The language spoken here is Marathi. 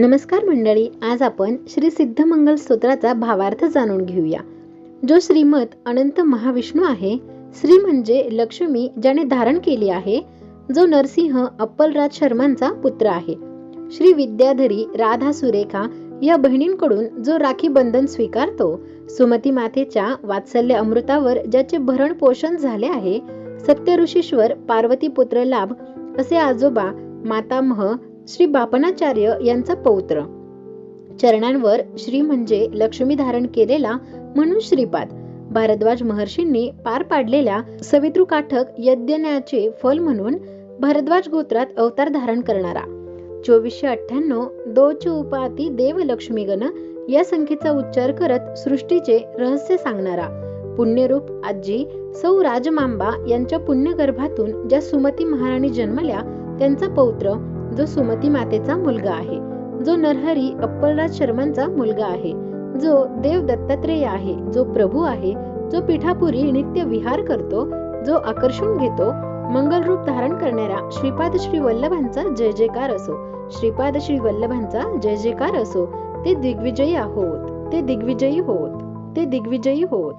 नमस्कार मंडळी आज आपण श्री सिद्धमंगल स्तोत्राचा भावार्थ जाणून घेऊया. जो श्रीमत अनंत महाविष्णू आहे श्री म्हणजे लक्ष्मी ज्याने धारण केली आहे जो नरसिंह अप्पलराज शर्मांचा पुत्र आहे. श्री विद्याधरी राधा सुरेखा या बहिणींकडून जो राखी बंधन स्वीकारतो सुमती मातेच्या वात्सल्य अमृतावर ज्याचे भरण पोषण झाले आहे सत्य ऋषीश्वर पार्वती पुत्र लाभ असे आजोबा मातामह श्री बापनाचार्य यांचा पौत्र. चरणांवर श्री म्हणजे लक्ष्मी धारण केलेला म्हणून श्रीपाद. भारद्वाज महर्षींनी पार पाडलेल्या सवितृकाठक यज्ञाचे फल म्हणून भारद्वाज गोत्रात अवतार धारण करणारा. चोवीसशे अठ्ठ्याण्णव दोच उपाती देव लक्ष्मी गण या संख्येचा उच्चार करत सृष्टीचे रहस्य सांगणारा. पुण्यरूप आजी सौ राजमांबा यांच्या पुण्यगर्भातून ज्या सुमती महाराणी जन्मल्या त्यांचा पौत्र जो सुमती मातेचा मुलगा आहे. जो नरहरी अप्पलराज शर्मांचा मुलगा आहे. जो देव दत्तात्रेय आहे. जो प्रभू आहे. जो पिठापुरी नित्य विहार करतो. जो आकर्षून घेतो. मंगल रूप धारण करणाऱ्या श्रीपाद श्री वल्लभांचा जय जयकार असो. श्रीपाद श्री वल्लभांचा जय जयकार असो. ते दिग्विजयी आहोत. ते दिग्विजयी होत. ते दिग्विजयी होत.